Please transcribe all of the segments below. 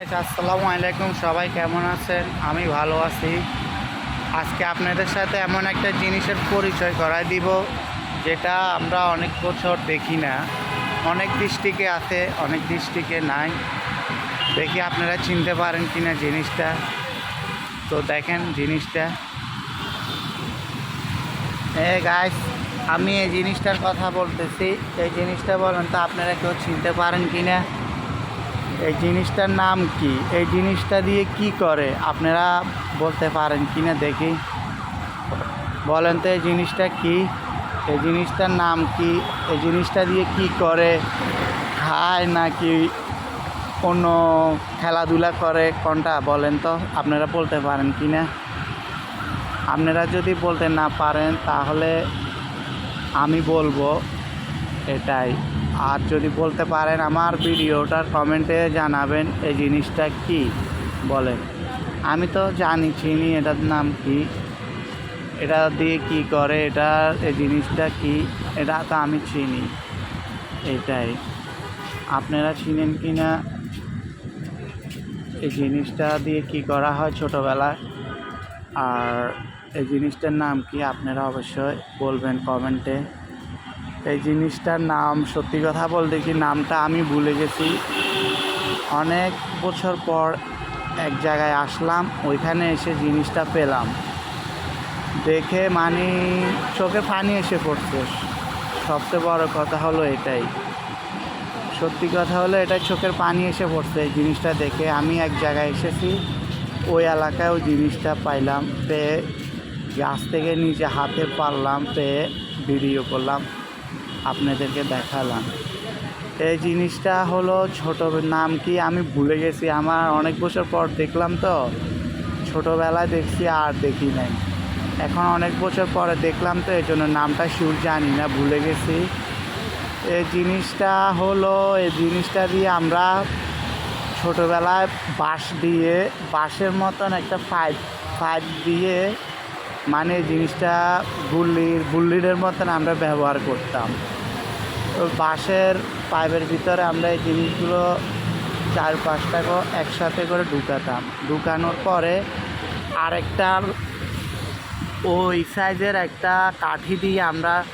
আসসালামু আলাইকুম, সবাই কেমন আছেন? আমি ভালো আছি। আজকে আপনাদের সাথে এমন একটা জিনিসের পরিচয় করায় দিব, যেটা আমরা অনেক বছর দেখি না। অনেক দৃষ্টিকে আছে, অনেক দৃষ্টিকে নাই। দেখি আপনারা চিনতে পারেন কিনা জিনিসটা। তো দেখেন জিনিসটা। এ গাইস আমি এই জিনিসটার কথা বলতেছি। এই জিনিসটা বলেন তো আপনারা কেউ চিনতে পারেন কিনা? এই জিনিসটার নাম কি? এই জিনিসটা দিয়ে কি করে? আপনারা বলতে পারেন কি না দেখি। বলেন তো এই জিনিসটা কি? এই জিনিসটার নাম কি? এই জিনিসটা দিয়ে কি করে? খায় নাকি অন্য খেলাধুলা করে? কোনটা? বলেন তো। আপনারা বলতে পারেন কি না? আপনারা যদি বলতে না পারেন, তাহলে আমি বলব এটাই। আর যদি বলতে পারেন আমার ভিডিওটার কমেন্টে জানাবেন এই জিনিসটা কি বলেন। আমি তো জানি, চিনি, এটার নাম কি, এটা দিয়ে কি করে, এটা, এই জিনিসটা কি, এটা তো আমি চিনি, এটাই। আপনারা চিনেন কি না? এই জিনিসটা দিয়ে কি করা হয় ছোটোবেলায়? আর এই জিনিসটার নাম কি, আপনারা অবশ্যই বলবেন কমেন্টে। এই জিনিসটার নাম, সত্যি কথা বলতে কি নামটা আমি ভুলে গেছি। অনেক বছর পর এক জায়গায় আসলাম, ওইখানে এসে জিনিসটা পেলাম। দেখে মানে চোখে পানি এসে পড়ছে। সবচেয়ে বড় কথা হলো এটাই। সত্যি কথা হলো এটা চোখের পানি এসে পড়ছে এই জিনিসটা দেখে। আমি এক জায়গায় এসেছি, ওই এলাকায় ওই জিনিসটা পাইলাম, পেয়ে গাছ থেকে নিজে হাতে পারলাম, পেয়ে ভিডিও করলাম। আপনাদেরকে দেখালাম। এই জিনিসটা হলো ছোট নাম কি আমি ভুলে গেছি, আমার অনেক বছর পর দেখলাম তো। ছোটোবেলায় দেখছি আর দেখি নাই। এখন অনেক বছর পরে দেখলাম তো, এই জন্য নামটা সুর জানি না, ভুলে গেছি। এই জিনিসটা হলো, এই জিনিসটা দিয়ে আমরা ছোটোবেলায় বাঁশ দিয়ে বাঁশের মতন একটা পাইপ পাইপ দিয়ে মানে জিনিসটা গুল্লির গুল্লির মতন আমরা ব্যবহার করতাম। তো বাঁশের পাইপের ভিতরে আমরা এই জিনিসগুলো চার পাঁচটা করে একসাথে করে ঢুকাতাম। ঢুকানোর পরে আরেকটা ওই সাইজের একটা কাঠি দিয়ে আমরা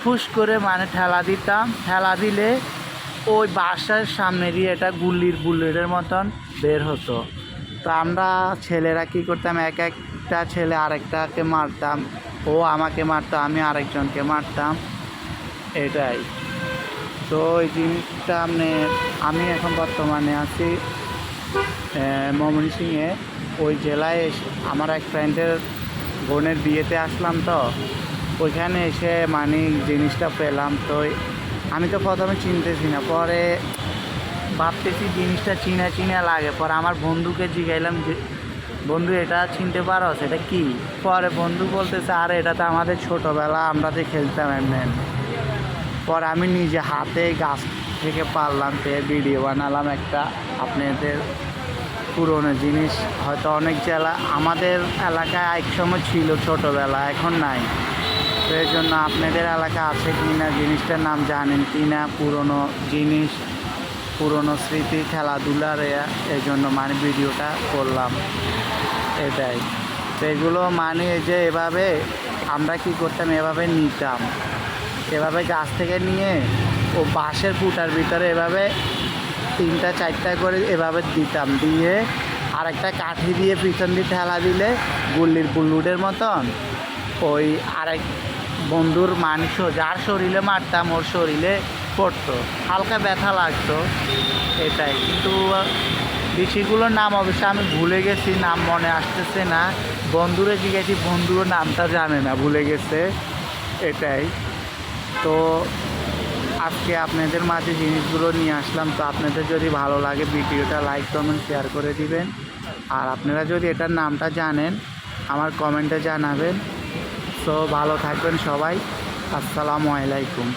ফুস করে মানে ঠেলা দিতাম। ঠেলা দিলে ওই বাসার সামনে দিয়ে এটা গুল্লির বুল্লিরের মতন বের হতো। তো আমরা ছেলেরা কী করতাম? এক একটা ছেলে আরেকটাকে মারতাম। ও আমাকে মারতো, আমি আরেকজনকে মারতাম। এটাই। তো এই জিনিসটা আপনি আমি এখন বর্তমানে আছি ময়মনসিংহে। ওই জেলায় এসে আমার এক ফ্রেন্ডের বোনের বিয়েতে আসলাম তো। ওইখানে এসে মানে জিনিসটা পেলাম। তো আমি তো প্রথমে চিনতেছি না। পরে ভাবতেছি জিনিসটা চিনা চিনা লাগে। পরে আমার বন্ধুকে জিগাইলাম যে, বন্ধু, এটা চিনতে পারো সেটা কি? পরে বন্ধু বলতেছে, আরে, এটা তো আমাদের ছোটোবেলা, আমরা যে খেলতাম এমনি এমনি। পরে আমি নিজে হাতে গাছ থেকে পারলাম পেয়ে ভিডিও বানালাম একটা আপনাদের পুরনো জিনিস। হয়তো অনেক জেলা, আমাদের এলাকায় এক সময় ছিল ছোটোবেলা, এখন নাই। তো এই জন্য আপনাদের এলাকা আছে কি না জিনিসটার নাম জানেন কি না পুরনো জিনিস। পুরনো স্মৃতি খেলাধুলার এই জন্য মানে ভিডিওটা করলাম। এটাই তো এগুলো মানে যে এভাবে আমরা কি করতাম, এভাবে নিতাম। এভাবে গাছ থেকে নিয়ে ও বাঁশের ফুটার ভিতরে এভাবে তিনটা, চারটা করে এভাবে দিতাম। দিয়ে আর একটা কাঠি দিয়ে পিছন দিয়ে ঠেলা দিলে গুল্লির বুল্লুডের মতন ওই আরেক বন্ধুর মাংস, যার শরীরে মারতাম, ওর শরীরে পড়তো। হালকা ব্যথা লাগতো, এটাই। কিন্তু বিষয়গুলোর নাম অবশ্য আমি ভুলে গেছি, নাম মনে আসতেছে না। বন্ধুরে জিজ্ঞেসি, বন্ধুর নামটা জানে না, ভুলে গেছে, এটাই। তো, আজকে আপনাদের মাঝে জিনিসগুলো নিয়ে আসলাম। তো আপনাদের যদি ভালো লাগে, ভিডিওটা লাইক, কমেন্ট, শেয়ার করে দিবেন। আর আপনারা যদি এটার নামটা জানেন, আমার কমেন্টে জানাবেন। সো ভালো থাকবেন সবাই। আসসালামু আলাইকুম।